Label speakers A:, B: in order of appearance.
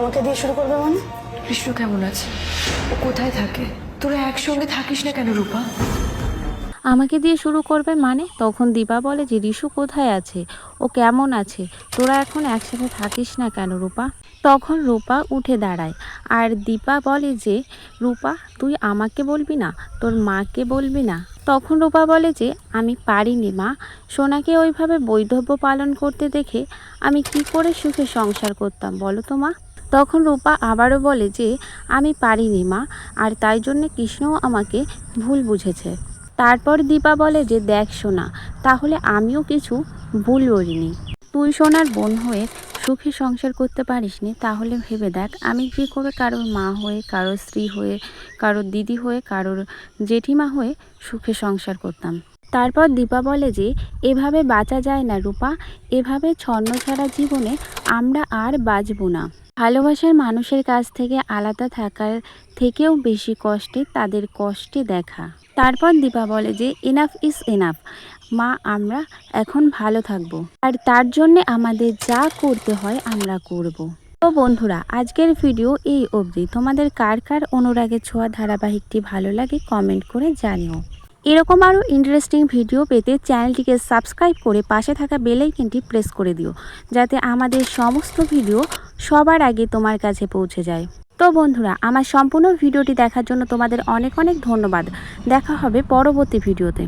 A: আমাকে দিয়ে শুরু করবে মানে?
B: কৃষ্ণ কেমন আছে? ও কোথায় থাকে? তোরা একসঙ্গে থাকিস না কেন রূপা?
C: আমাকে দিয়ে শুরু করবে মানে? তখন দীপা বলে যে রিশু কোথায় আছে? ও কেমন আছে? তোরা এখন একসাথে থাকিস না কেন রূপা? তখন রূপা উঠে দাঁড়ায়। আর দীপা বলে যে রূপা তুই আমাকে বলবি না? তোর মাকে বলবি না? তখন রূপা বলে যে আমি পারিনি মা। সোনাকে ওইভাবে বৈধব্য পালন করতে দেখে আমি কি করে সুখে সংসার করতাম বলো তো মা? তখন রূপা আবারও বলে যে, আমি পারিনি মা, আর তাই জন্যে কৃষ্ণও আমাকে ভুল বুঝেছে। তারপর দীপা বলে যে, দেখ সোনা, তাহলে আমিও কিছু ভুল করিনি। তুই সোনার বোন হয়ে সুখে সংসার করতে পারিসনি, তাহলে ভেবে দেখ, আমি কী করে কারোর মা হয়ে, কারোর স্ত্রী হয়ে, কারোর দিদি হয়ে, কারোর জেঠিমা হয়ে সুখে সংসার করতাম। তারপর দীপা বলে যে, এভাবে বাঁচা যায় না রূপা, এভাবে ছন্ন ছাড়া জীবনে আমরা আর বাঁচব না। ভালোবাসার মানুষের কাছ থেকে আলাদা থাকার থেকেও বেশি কষ্টে তাদের কষ্টে দেখা। তারপর দীপা বলে যে এনাফ ইজ এনাফ মা, আমরা এখন ভালো থাকব। আর তার জন্য আমাদের যা করতে হয়, আমরা করব। তো বন্ধুরা, আজকের ভিডিও এই অবধি। তোমাদের কার কার অনুরাগের ছোঁয়া ধারাবাহিকটি ভালো লাগে কমেন্ট করে জানিও। এরকম আরও ইন্টারেস্টিং ভিডিও পেতে চ্যানেলটিকে সাবস্ক্রাইব করে পাশে থাকা বেলাইকনটি প্রেস করে দিও, যাতে আমাদের সমস্ত ভিডিও সবার আগে তোমার কাছে পৌঁছে যায়। তো বন্ধুরা, আমার সম্পূর্ণ ভিডিওটি দেখার জন্য তোমাদের অনেক অনেক ধন্যবাদ। দেখা হবে পরবর্তী ভিডিওতে